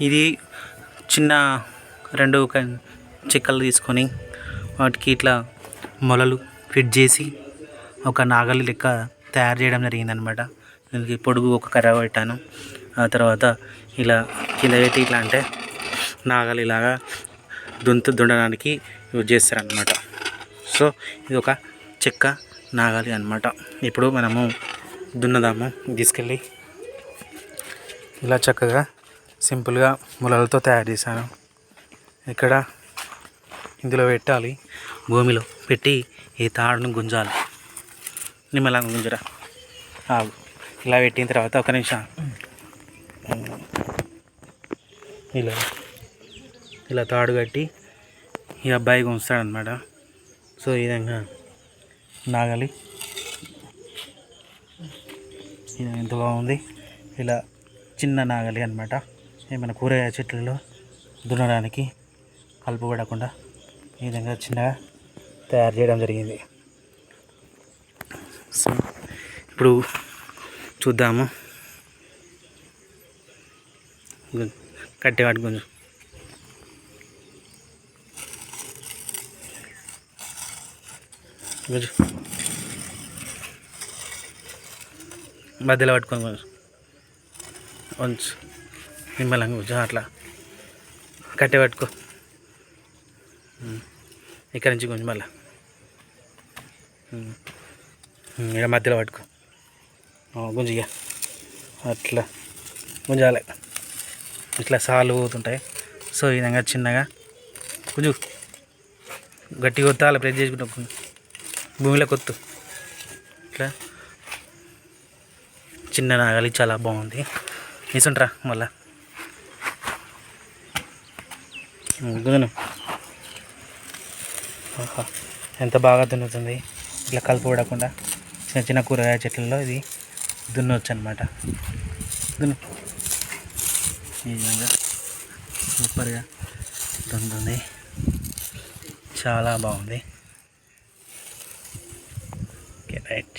ఇది చిన్న రెండు చెక్కలు తీసుకొని వాటికి ఇట్లా మొలలు ఫిట్ చేసి ఒక నాగలి లెక్క తయారు చేయడం జరిగిందనమాట దీనికి పొడుగు ఒక కర్ర పెట్టాను. ఆ తర్వాత ఇలా కింద పెట్టి ఇట్లా అంటే నాగలి ఇలాగా దుంత దున్నడానికి యూజ్ చేస్తారనమాట సో ఇది ఒక చెక్క నాగలి అన్నమాట. ఇప్పుడు మనము దున్నదాము. తీసుకెళ్ళి ఇలా చక్కగా సింపుల్గా ములలతో తయారు చేశాను. ఇక్కడ ఇందులో పెట్టాలి. భూమిలో పెట్టి ఈ తాడును గుంజాలి. నిమ్మలంగా గుంజరా. ఆగు. ఇలా పెట్టిన తర్వాత ఒక నిమిషం. ఇలా. ఇలా తాడు కట్టి ఈ అబ్బాయి గుంజుతాడనమాట సో ఈ విధంగా నాగలి. ఇది ఎంత బాగుంది. ఇలా చిన్న నాగలి అనమాట ఏమైనా కూరగాయ చెట్లలో దున్నడానికి కలుపు పడకుండా ఈ విధంగా చిన్నగా తయారు చేయడం జరిగింది. సో ఇప్పుడు చూద్దాము. గు- కట్టేవాటి కొంచెం కొంచెం మధ్యలో పట్టుకొని కొంచెం కొంచెం నిమ్మలంగా కూర్చో అట్లా. కట్టె పట్టుకో. ఇక్కడి ఇక్కడ నుంచి కొంచెం మళ్ళా. ఇక్కడ మధ్యలో పట్టుకో. ఆ, గుంజిగా అట్లా. గుంజాలి. ఇట్లా సాలు పోతుంటాయి. సో ఈ విధంగా చిన్నగా. కొంచెం గట్టిగా అలా ప్రెస్ చేసుకుంటా భూమిలో కొత్తు. ఇట్లా. చిన్న నాగలి చాలా బాగుంది. తీసుంటారా మళ్ళా. దున్ను ఎంత బాగా దున్నుతుంది. ఇట్లా కలుపు పడకుండా చిన్న చిన్న కూరగాయ చెట్లలో ఇది దున్నవచ్చు అనమాట దున్ను. ఈ విధంగా సూపర్గా దున్నుతుంది. చాలా బాగుంది. Okay right.